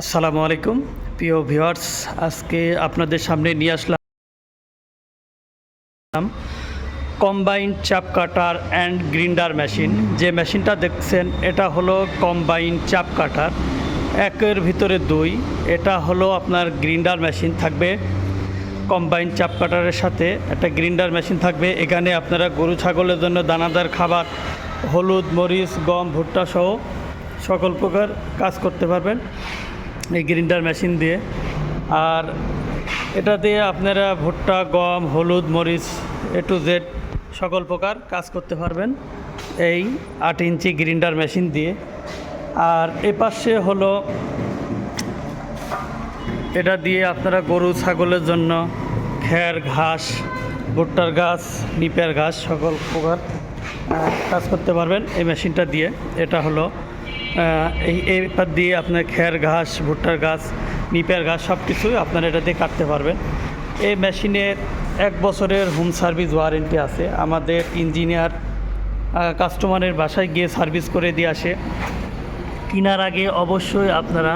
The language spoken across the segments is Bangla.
আসসালামু আলাইকুম। প্রিয় ভিউয়ার্স, আজকে আপনাদের সামনে নিয়ে আসলাম কম্বাইন চাপ কাটার অ্যান্ড গ্রিন্ডার মেশিন। যে মেশিনটা দেখছেন, এটা হলো কম্বাইন চাপ কাটার, একের ভিতরে দুই। এটা হলো আপনার গ্রিন্ডার মেশিন থাকবে কম্বাইন চাপ কাটারের সাথে। একটা গ্রিন্ডার মেশিন থাকবে, এখানে আপনারা গরু, ছাগলের জন্য দানাদার খাবার, হলুদ, মরিচ, গম, ভুট্টা সহ সকল প্রকার কাজ করতে পারবেন। এই গ্রিন্ডার মেশিন দিয়ে। আর এটা দিয়ে আপনারা ভুট্টা, গম, হলুদ, মরিচ, এ টু জেড সকল প্রকার কাজ করতে পারবেন এই আট ইঞ্চি গ্রিন্ডার মেশিন দিয়ে। আর এ পাশে হলো এটা দিয়ে আপনারা গরু, ছাগলের জন্য খ্যার ঘাস, ভুট্টার ঘাস নিপের ঘাস সকল প্রকার কাজ করতে পারবেন এই মেশিনটা দিয়ে। এটা হলো এই পাত দিয়ে আপনার খ্যার ঘাস, ভুট্টার ঘাস, নিপের ঘাস সব কিছুই আপনারা এটা দিয়ে কাটতে পারবেন। এই মেশিনের এক বছরের হোম সার্ভিস ওয়ারেন্টি আছে। আমাদের ইঞ্জিনিয়ার কাস্টমারের বাসায় গিয়ে সার্ভিস করে দিয়ে আসে। কেনার আগে অবশ্যই আপনারা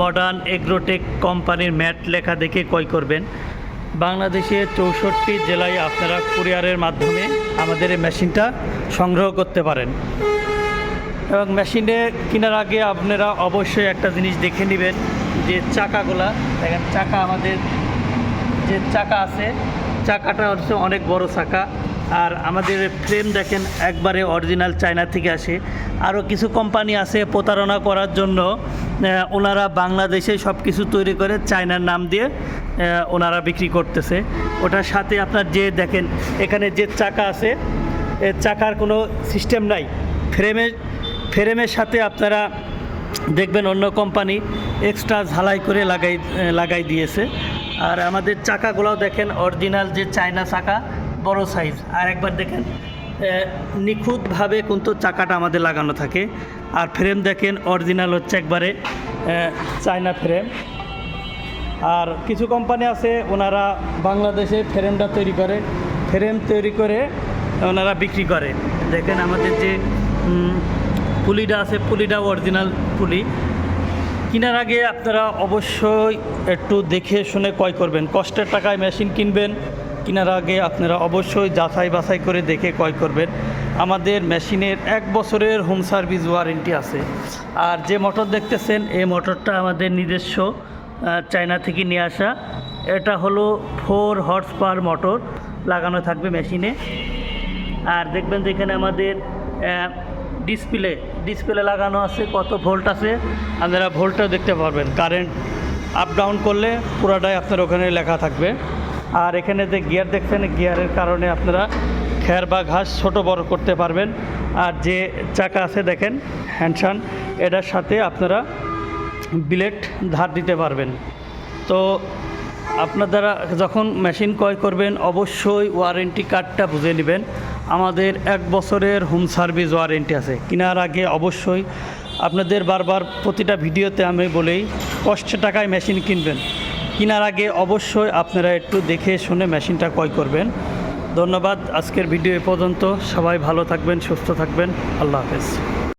মডার্ন এগ্রোটেক কোম্পানির ম্যাট লেখা দেখে ক্রয় করবেন। বাংলাদেশের চৌষট্টি জেলায় আপনারা কুরিয়ারের মাধ্যমে আমাদের এই মেশিনটা সংগ্রহ করতে পারেন। এবং মেশিনে কেনার আগে আপনারা অবশ্যই একটা জিনিস দেখে নেবেন যে চাকাগুলা। দেখেন, চাকা আমাদের যে চাকা আছে, চাকাটা হচ্ছে অনেক বড় চাকা। আর আমাদের ফ্রেম দেখেন একবারে অরিজিনাল চায়না থেকে আসে। আরও কিছু কোম্পানি আছে প্রতারণা করার জন্য ওনারা বাংলাদেশে সব কিছু তৈরি করে চায়নার নাম দিয়ে ওনারা বিক্রি করতেছে। ওটার সাথে আপনার যে দেখেন, এখানে যে চাকা আছে চাকার কোনো সিস্টেম নাই। ফ্রেমের ফ্রেমের সাথে আপনারা দেখবেন অন্য কোম্পানি এক্সট্রা ঝালাই করে লাগাই লাগাই দিয়েছে। আর আমাদের চাকাগুলোও দেখেন অরিজিনাল যে চায়না চাকা, বড় সাইজ আর একবার দেখেন নিখুঁতভাবে কিন্তু চাকাটা আমাদের লাগানো থাকে। আর ফ্রেম দেখেন অরিজিনাল হচ্ছে একবারে চায়না ফ্রেম আর কিছু কোম্পানি আছে, ওনারা বাংলাদেশে ফ্রেমটা তৈরি করে। ফ্রেম তৈরি করে ওনারা বিক্রি করে। দেখেন আমাদের যে পুলিটা আছে, পুলিটা অরিজিনাল পুলি। কেনার আগে আপনারা অবশ্যই একটু দেখে শুনে ক্রয় করবেন। কষ্টের টাকায় মেশিন কিনবেন, কেনার আগে আপনারা অবশ্যই যাচাই বাছাই করে দেখে ক্রয় করবেন। আমাদের মেশিনের এক বছরের হোম সার্ভিস ওয়ারেন্টি আছে। আর যে মোটর দেখতেছেন, এই মোটরটা আমাদের নিজস্ব চায়না থেকে নিয়ে আসা। এটা হলো ফোর হর্স পাওয়ার মোটর লাগানো থাকবে মেশিনে। আর দেখবেন যে এখানে আমাদের ডিসপ্লে ডিসপ্লে লাগানো আছে, কত ভোল্ট আছে। আপনারা ভোল্টটা দেখতে পারবেন। কারেন্ট আপ ডাউন করলে পুরাটাই আপনার ওখানে লেখা থাকবে। আর এখানে যে গিয়ার দেখছেন গিয়ারের কারণে আপনারা খের বা ঘাস ছোট বড় করতে পারবেন। আর যে চাকা আছে দেখেন, হ্যান্ডসান, এটার সাথে আপনারা বিলেট ধার দিতে পারবেন। তো আপনারা যখন মেশিন ক্রয় করবেন, অবশ্যই ওয়ারেন্টি কার্ডটা বুঝে নেবেন। আমাদের এক বছরের হোম সার্ভিস ওয়ারেন্টি আছে। কেনার আগে অবশ্যই আপনাদের বারবার প্রতিটা ভিডিওতে আমি বলেই কষ্ট টাকায় মেশিন কিনবেন। কেনার আগে অবশ্যই আপনারা একটু দেখে শুনে মেশিনটা ক্রয় করবেন। ধন্যবাদ। আজকের ভিডিও এ পর্যন্ত সবাই ভালো থাকবেন, সুস্থ থাকবেন। আল্লাহ হাফেজ।